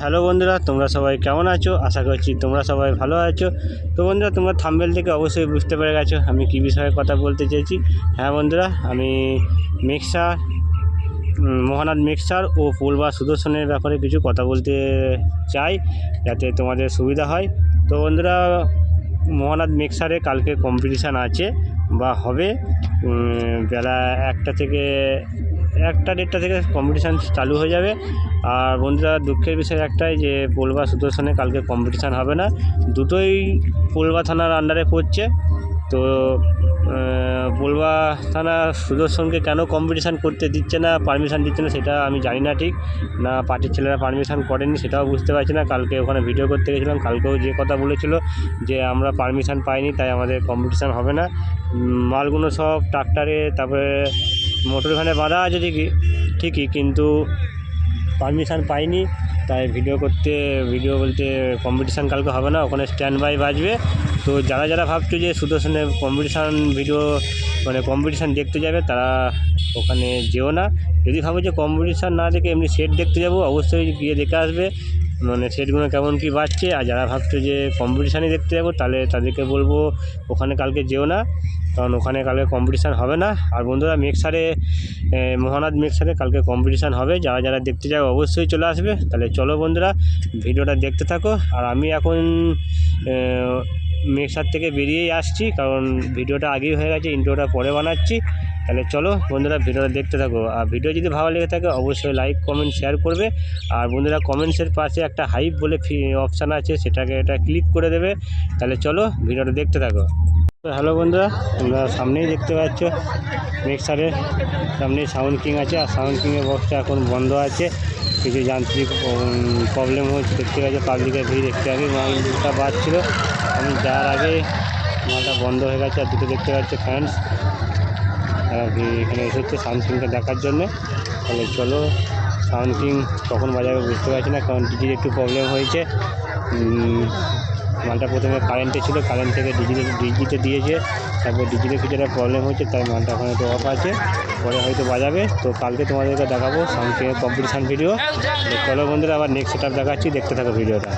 Hello বন্ধুরা তোমরা সবাই কেমন আছো? আশা করছি তোমরা সবাই ভালো আছো। তো বন্ধুরা তোমরা থাম্বেল থেকে অবশ্যই বুঝতে পেরে গেছো আমি কী বিষয়ে কথা বলতে চেয়েছি হ্যাঁ বন্ধুরা আমি মিক্সার উম, মহানাদ মিক্সার ও ফুল বা সুদর্শনের ব্যাপারে কিছু কথা বলতে চাই যাতে তোমাদের সুবিধা হয়। তো বন্ধুরা মহানাদ মিক্সারে কালকে কম্পিটিশান আছে বা হবে। বেলা একটা থেকে একটা ডেটটা থেকে কম্পিটিশান চালু হয়ে যাবে। আর বন্ধুরা, দুঃখের বিষয় একটাই যে পোলবা সুদর্শনে কালকে কম্পিটিশান হবে না। দুটোই পোলবা থানার আন্ডারে পড়ছে। তো পোলবা থানা সুদর্শনকে কেন কম্পিটিশান করতে দিচ্ছে না পারমিশান দিচ্ছে না, সেটা আমি জানি না ঠিক। না, পার্টির ছেলেরা পারমিশন করেনি, সেটাও বুঝতে পারছি না। কালকে ওখানে ভিডিও করতে গেছিলাম, কালকেও যে কথা বলেছিল যে আমরা পারমিশান পাইনি, তাই আমাদের কম্পিটিশান হবে না। মালগুলো সব ট্রাক্টারে তারপরে মোটর ভ্যানে বাঁধা আছে ঠিকই ঠিকই, কিন্তু পারমিশন পাইনি, তাই ভিডিও করতে ভিডিও বলতে কম্পিটিশান কালকে হবে না, ওখানে স্ট্যান্ড বাই বাজবে। তো যারা যারা ভাবছ যে সুদর্শনের কম্পিটিশান ভিডিও মানে কম্পিটিশান দেখতে যাবে, তারা ওখানে যেও না। যদি ভাবো যে কম্পিটিশান না দেখে এমনি সেট দেখতে যাব, অবশ্যই গিয়ে দেখে আসবে। মানে সেটগুলো কেমন কি বাড়ছে? আর যারা ভাবছ যে কম্পিটিশানই দেখতে যাব, তাহলে তাদেরকে বলব, ওখানে কালকে যেও না। কারণ ওখানে কালকে কম্পিটিশান হবে না। আর বন্ধুরা মিক্সারে মহানাথ মিক্সারে কালকে কম্পিটিশান হবে। যারা যারা দেখতে যাবে, অবশ্যই চলে আসবে। তাহলে চলো বন্ধুরা, ভিডিওটা দেখতে থাকো। আর আমি এখন মিক্সার থেকে বেরিয়েই আসছি, কারণ ভিডিওটা আগেই হয়ে গেছে ইন্ট্রোটা পরে বানাচ্ছি। তাহলে চলো বন্ধুরা ভিডিওটা দেখতে থাকো। আর ভিডিও যদি ভালো লেগে থাকে, অবশ্যই লাইক কমেন্ট শেয়ার করবে। আর বন্ধুরা কমেন্টসের পাশে একটা হাইপ বলে অপশান আছে, সেটাকে এটা ক্লিক করে দেবে। তাহলে চলো ভিডিওটা দেখতে থাকো। হ্যালো বন্ধুরা, তোমরা সামনেই দেখতে পাচ্ছ মিক্সারের সামনেই সাউন্ড কিং আছে, আর সাউন্ড কিংয়ের বক্সটা এখন বন্ধ আছে। কিছু যান্ত্রিক প্রবলেম হচ্ছে। দেখতে পাচ্ছি পাবলিকের ভিড় দেখতে আগে মালটা বাজছিল আমি যাওয়ার আগে মালটা বন্ধ হয়ে গেছে, আর দুটো দেখতে পাচ্ছি ফ্যান্স এখানে এসেছে সিংটা দেখার জন্যে। তাহলে চলো, সাউন্ড কিং কখন বাজাবে বুঝতে পারছি না, কারণ ডিজির একটু প্রবলেম হয়েছে। মালটা প্রথমে কারেন্টে ছিল কারেন্ট থেকে ডিজিতে ডিজিতে দিয়েছে। তারপর ডিজিতে একটা প্রবলেম হয়েছে তাই মালটা ওখানে তো অফ আছে। পরে হয়তো বাজাবে। তো কালকে তোমাদেরকে দেখাবো সাউন্ডকিংয়ের কম্পিটিশান ভিডিও চলো বন্ধুরা, আবার নেক্সট সেট দেখাচ্ছি। দেখতে থাকো ভিডিওটা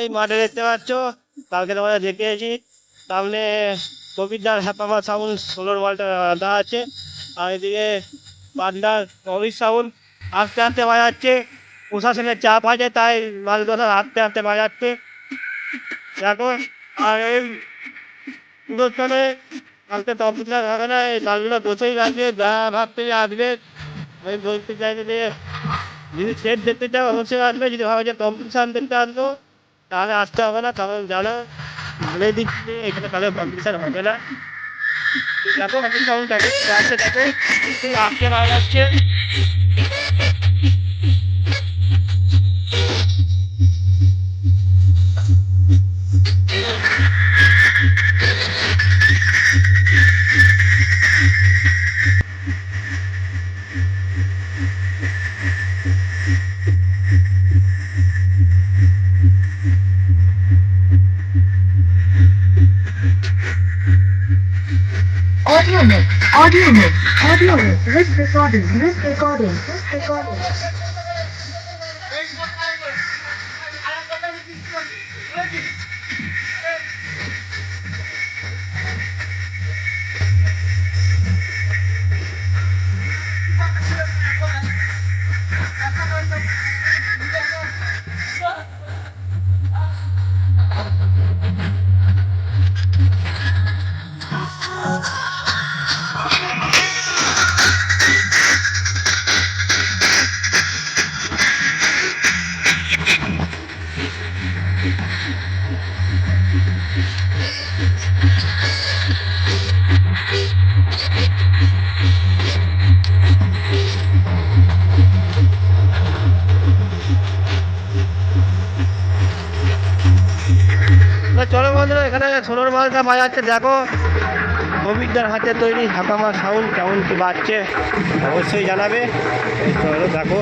এই মাঠে দেখতে পাচ্ছ, কালকে তোমরা দেখিয়েছি। সামনে কবিরদার হ্যাপামা সাউন্ড ষোলোর বলটা আলাদা আছে আর এদিকে পান্ডার কবির সাউন্ড আস্তে আস্তে বাজাচ্ছে প্রশাসনের চাপ আছে তাই মাল মালগুলো আস্তে আস্তে বাজাচ্ছে দেখো আর এই অনুষ্ঠানে কালকে তপসিলা হবে না এই লালগুলো বসেই আছে যা ভাবতে আসবে আমি বলতে চাইছি যে যদি সেট দেখতে চাও অবশ্যই আসবে যদি ভাবে যে কম্পিটিশান দেখতে আসব তাহলে আসতে হবে না, তাহলে যারা বলে দিচ্ছে এখানে তাহলে পাবলিশার হবে না। দেখো, আমি কেমন দেখে আসছে দেখে আসছে না লাগছে। Audio mix, audio mix, audio mix, risk recording, risk recording, risk recording. এখানে সোলোর মালটা বাজাচ্ছে দেখো অভিজ্ঞার হাতে তৈরি হাকামা সাউন্ড কেমন কি বাজছে। অবশ্যই জানাবে। চলো দেখো।